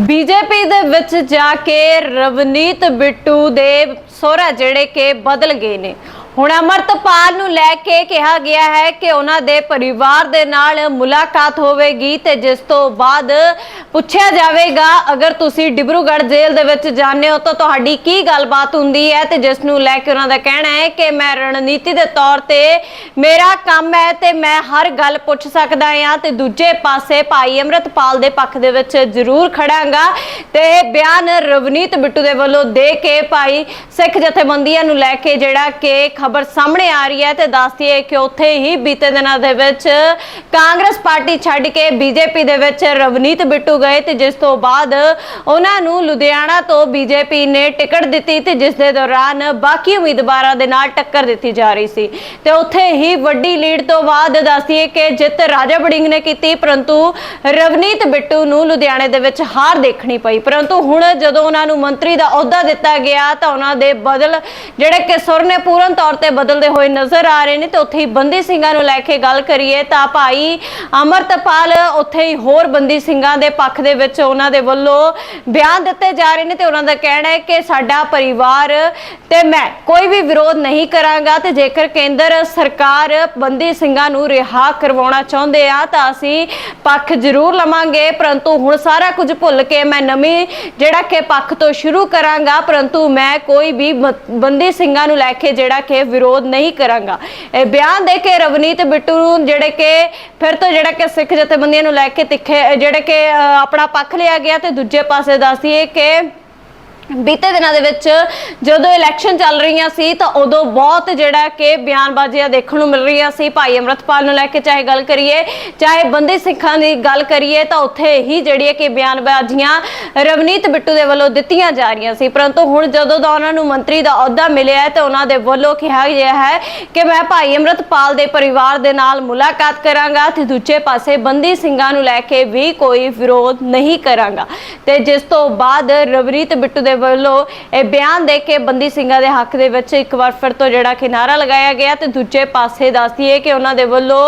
BJP ਦੇ ਵਿੱਚ ਜਾ ਕੇ ਰਵਨੀਤ ਬਿੱਟੂ ਦੇ ਸੋਹਰਾ ਜਿਹੜੇ ਕਿ ਬਦਲ ਗਏ ਨੇ। ਹੁਣ ਅਮਰਤਪਾਲ ਨੂੰ ਲੈ ਕੇ ਕਿਹਾ ਗਿਆ ਹੈ ਕਿ ਉਹਨਾਂ ਦੇ ਪਰਿਵਾਰ ਦੇ ਨਾਲ ਮੁਲਾਕਾਤ ਹੋਵੇਗੀ ਤੇ ਜਿਸ ਤੋਂ ਬਾਅਦ ਪੁੱਛਿਆ ਜਾਵੇਗਾ, ਅਗਰ ਤੁਸੀਂ ਡਿਬਰੂਗੜ੍ਹ ਜੇਲ੍ਹ ਦੇ ਵਿੱਚ ਜਾਂਦੇ ਹੋ ਤਾਂ ਤੁਹਾਡੀ ਕੀ ਗੱਲਬਾਤ ਹੁੰਦੀ ਹੈ ਤੇ ਜਿਸ ਨੂੰ ਲੈ ਕੇ ਉਹਨਾਂ ਦਾ ਕਹਿਣਾ ਹੈ ਕਿ ਮੈਂ ਰਣਨੀਤੀ ਦੇ ਤੌਰ ਤੇ ਮੇਰਾ ਕੰਮ ਹੈ ਤੇ ਮੈਂ ਹਰ ਗੱਲ ਪੁੱਛ ਸਕਦਾ ਹਾਂ ਤੇ ਦੂਜੇ ਪਾਸੇ ਭਾਈ ਅਮਰਤਪਾਲ ਦੇ ਪੱਖ ਦੇ ਵਿੱਚ ਜ਼ਰੂਰ ਖੜਾਂਗਾ ਤੇ ਇਹ ਬਿਆਨ ਰਵਨੀਤ ਬਿੱਟੂ ਦੇ ਵੱਲੋਂ ਦੇ ਕੇ ਭਾਈ ਸਿੱਖ ਜਥੇਬੰਦੀਆਂ ਨੂੰ ਲੈ ਕੇ ਜਿਹੜਾ ਕਿ ਖਬਰ ਸਾਹਮਣੇ ਆ ਰਹੀ ਹੈ ਤੇ ਦੱਸਦੀ ਹੈ ਕਿ ਉੱਥੇ ਹੀ ਬੀਤੇ ਦਿਨਾਂ ਦੇ ਵਿੱਚ ਕਾਂਗਰਸ ਪਾਰਟੀ ਛੱਡ ਕੇ ਬੀਜੇਪੀ ਦੇ ਵਿੱਚ ਰਵਨੀਤ ਬਿੱਟੂ ਗਏ ਤੇ ਜਿਸ ਤੋਂ ਬਾਅਦ ਉਹਨਾਂ ਨੂੰ ਲੁਧਿਆਣਾ ਤੋਂ ਬੀਜੇਪੀ ਨੇ ਟਿਕਟ ਦਿੱਤੀ ਤੇ ਜਿਸ ਦੇ ਦੌਰਾਨ ਬਾਕੀ ਉਮੀਦਵਾਰਾਂ ਦੇ ਨਾਲ ਟੱਕਰ ਦਿੱਤੀ ਜਾ ਰਹੀ ਸੀ। ਤੇ ਉੱਥੇ ਹੀ ਵੱਡੀ ਲੀਡ ਤੋਂ ਬਾਅਦ ਦੱਸਦੀ ਕਿ ਜਿੱਤ ਰਾਜਾ ਬੜਿੰਗ ਨੇ ਕੀਤੀ, ਪਰੰਤੂ ਰਵਨੀਤ ਬਿੱਟੂ ਨੂੰ ਲੁਧਿਆਣੇ ਦੇ ਵਿੱਚ ਹਾਰ ਦੇਖਣੀ ਪਈ। ਪਰੰਤੂ ਹੁਣ ਜਦੋਂ ਉਹਨਾਂ ਨੂੰ ਮੰਤਰੀ ਦਾ ਅਹੁਦਾ ਦਿੱਤਾ ਗਿਆ ਤਾਂ ਉਹਨਾਂ ਦੇ ਬਦਲ ਜਿਹੜੇ ਕਿ ਸੁਰ ਨੇ ਪੂਰਨ ਤੌਰ ਤੇ ਬਦਲਦੇ ਹੋਏ ਨਜ਼ਰ ਆ ਰਹੇ ਨੇ ਤੇ ਉੱਥੇ ਹੀ ਬੰਦੀ ਸਿੰਘਾਂ ਨੂੰ ਲੈ ਕੇ ਗੱਲ ਕਰੀਏ ਤਾਂ ਭਾਈ ਅਮਰਤਪਾਲ ਉੱਥੇ ਹੀ ਹੋਰ ਬੰਦੀ ਸਿੰਘਾਂ ਦੇ ਪੱਖ ਦੇ ਵਿੱਚ ਉਹਨਾਂ ਦੇ ਵੱਲੋਂ ਬਿਆਨ ਦਿੱਤੇ ਜਾ ਰਹੇ ਨੇ ਤੇ ਉਹਨਾਂ ਦਾ ਕਹਿਣਾ ਹੈ ਕਿ ਸਾਡਾ ਪਰਿਵਾਰ ਤੇ ਮੈਂ ਕੋਈ ਵੀ ਵਿਰੋਧ ਨਹੀਂ ਕਰਾਂਗਾ ਤੇ ਜੇਕਰ ਕੇਂਦਰ ਸਰਕਾਰ ਬੰਦੀ ਸਿੰਘਾਂ ਨੂੰ ਰਿਹਾ ਕਰਵਾਉਣਾ ਚਾਹੁੰਦੇ ਆ ਤਾਂ ਅਸੀਂ ਪੱਖ ਜ਼ਰੂਰ ਲਵਾਂਗੇ, ਪਰੰਤੂ ਹੁਣ ਸਾਰਾ ਕੁਝ ਭੁੱਲ ਕੇ ਮੈਂ ਨਵੀਂ ਜਿਹੜਾ ਕਿ ਪੱਖ ਤੋਂ ਸ਼ੁਰੂ ਕਰਾਂਗਾ, ਪਰੰਤੂ ਮੈਂ ਕੋਈ ਵੀ ਬੰਦੀ ਸਿੰਘਾਂ ਨੂੰ ਲੈ ਕੇ ਜਿਹੜਾ ਕਿ ਵਿਰੋਧ ਨਹੀਂ ਕਰਾਂਗਾ। ਇਹ ਬਿਆਨ ਦੇ ਕੇ ਰਵਨੀਤ ਬਿੱਟੂ ਨੂੰ ਜਿਹੜੇ ਕਿ ਫਿਰ ਤੋਂ ਜਿਹੜਾ ਕਿ ਸਿੱਖ ਜਥੇਬੰਦੀਆਂ ਨੂੰ ਲੈ ਕੇ ਤਿੱਖੇ ਜਿਹੜੇ ਕਿ ਅ, ਆਪਣਾ ਪੱਖ ਲਿਆ ਗਿਆ ਤੇ ਦੂਜੇ ਪਾਸੇ ਦੱਸਦੀਏ ਕਿ ਬੀਤੇ ਦਿਨਾਂ ਦੇ ਵਿੱਚ ਜਦੋਂ ਇਲੈਕਸ਼ਨ ਚੱਲ ਰਹੀਆਂ ਸੀ ਤਾਂ ਉਦੋਂ ਬਹੁਤ ਜਿਹੜਾ ਕਿ ਬਿਆਨਬਾਜ਼ੀਆਂ ਦੇਖਣ ਨੂੰ ਮਿਲ ਰਹੀਆਂ ਸੀ। ਭਾਈ ਅਮਰਤਪਾਲ ਨੂੰ ਲੈ ਕੇ ਚਾਹੇ ਗੱਲ ਕਰੀਏ, ਚਾਹੇ ਬੰਦੀ ਸਿੱਖਾਂ ਦੀ ਗੱਲ ਕਰੀਏ ਤਾਂ ਉੱਥੇ ਹੀ ਜਿਹੜੀ ਹੈ ਕਿ ਬਿਆਨਬਾਜ਼ੀਆਂ ਰਵਨੀਤ ਬਿੱਟੂ ਦੇ ਵੱਲੋਂ ਦਿੱਤੀਆਂ ਜਾ ਰਹੀਆਂ ਸੀ। ਪਰੰਤੂ ਹੁਣ ਜਦੋਂ ਦਾ ਉਹਨਾਂ ਨੂੰ ਮੰਤਰੀ ਦਾ ਅਹੁਦਾ ਮਿਲਿਆ ਹੈ ਤੇ ਉਹਨਾਂ ਦੇ ਵੱਲੋਂ ਕਿਹਾ ਗਿਆ ਹੈ ਕਿ ਮੈਂ ਭਾਈ ਅਮਰਤਪਾਲ ਦੇ ਪਰਿਵਾਰ ਦੇ ਨਾਲ ਮੁਲਾਕਾਤ ਕਰਾਂਗਾ ਤੇ ਦੂਜੇ ਪਾਸੇ ਬੰਦੀ ਸਿੰਘਾਂ ਨੂੰ ਲੈ ਕੇ ਵੀ ਕੋਈ ਵਿਰੋਧ ਨਹੀਂ ਕਰਾਂਗਾ। ਤੇ ਜਿਸ ਤੋਂ ਬਾਅਦ ਰਵਨੀਤ ਬਿੱਟੂ ਦੇ ਵੱਲੋਂ ਇਹ ਬਿਆਨ ਦੇ ਕੇ ਬੰਦੀ ਸਿੰਘਾਂ ਦੇ ਹੱਕ ਦੇ ਵਿੱਚ ਇੱਕ ਵਾਰ ਫਿਰ ਤੋਂ ਜਿਹੜਾ ਕਿ ਨਾਰਾ ਲਗਾਇਆ ਗਿਆ ਤੇ ਦੂਜੇ ਪਾਸੇ ਦੱਸਦੀਏ ਕਿ ਉਹਨਾਂ ਦੇ ਵੱਲੋਂ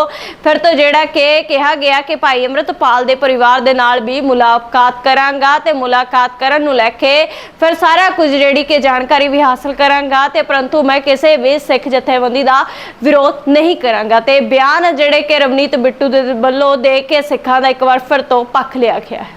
ਫਿਰ ਤੋਂ ਜਿਹੜਾ ਕਿ ਕਿਹਾ ਗਿਆ ਕਿ ਭਾਈ ਅਮਰਤਪਾਲ ਦੇ ਪਰਿਵਾਰ ਦੇ ਨਾਲ ਵੀ ਮੁਲਾਕਾਤ ਕਰਾਂਗਾ ਤੇ ਮੁਲਾਕਾਤ ਕਰਨ ਨੂੰ ਲੈ ਕੇ ਫਿਰ ਸਾਰਾ ਕੁਝ ਜਿਹੜੀ ਕਿ ਜਾਣਕਾਰੀ ਵੀ ਹਾਸਲ ਕਰਾਂਗਾ ਤੇ ਪਰੰਤੂ ਮੈਂ ਕਿਸੇ ਵੀ ਸਿੱਖ ਜਥੇਬੰਦੀ ਦਾ ਵਿਰੋਧ ਨਹੀਂ ਕਰਾਂਗਾ ਤੇ ਬਿਆਨ ਜਿਹੜੇ ਕਿ ਰਵਨੀਤ ਬਿੱਟੂ ਦੇ ਵੱਲੋਂ ਦੇ ਕੇ ਸਿੱਖਾਂ ਦਾ ਇੱਕ ਵਾਰ ਫਿਰ ਤੋਂ ਪੱਖ ਲਿਆ ਗਿਆ ਹੈ।